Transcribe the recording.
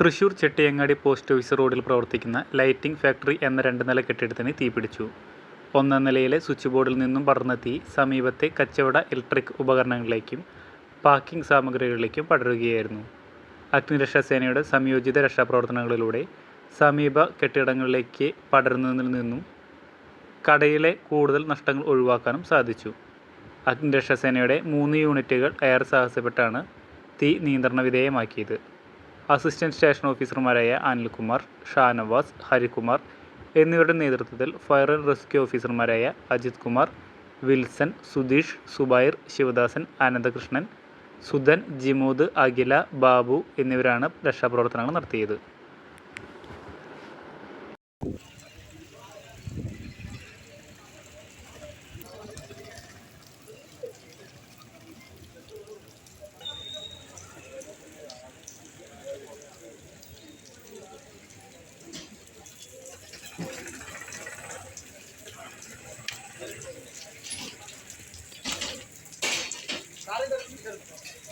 Thrissur Chettiyangadi post office റോഡിൽ പ്രവർത്തിക്കുന്ന lighting factory എന്ന രണ്ട് നില കെട്ടിടത്തിന് തീപിടിച്ചു ഒന്നാം നിലയിലെ സ്വിച്ച് ബോർഡിൽ നിന്നും പടർന്ന തീ സമീപത്തെ കച്ചവട ഇലക്ട്രിക് ഉപകരണങ്ങളിലേക്കും പാക്കിംഗ് സാമഗ്രികളിലേക്കും പടരുകയായിരുന്നു. അഗ്നിരക്ഷാസേനയുടെ സംയോജിത രക്ഷാപ്രവർത്തനങ്ങളിലൂടെ സമീപ കെട്ടിടങ്ങളിലേക്ക് പടരുന്നതിൽ നിന്നും കടയിലെ കൂടുതൽ നഷ്ടങ്ങൾ ഒഴിവാക്കാനും സാധിച്ചു. അഗ്നിരക്ഷാസേനയുടെ മൂന്ന് യൂണിറ്റുകൾ എയർ സാഹസപ്പെട്ടാണ് തീ നിയന്ത്രണ വിധേയമാക്കിയത്. അസിസ്റ്റന്റ് സ്റ്റേഷൻ ഓഫീസർമാരായ അനിൽകുമാർ ഷാനവാസ് ഹരികുമാർ എന്നിവരുടെ നേതൃത്വത്തിൽ ഫയർ ആൻഡ് റെസ്ക്യൂ ഓഫീസർമാരായ അജിത് കുമാർ വിൽസൺ സുധീഷ് സുബൈർ ശിവദാസൻ അനന്തകൃഷ്ണൻ സുധൻ ജിമോദ് അഖില ബാബു എന്നിവരാണ് രക്ഷാപ്രവർത്തനങ്ങൾ നടത്തിയത്. காலையில்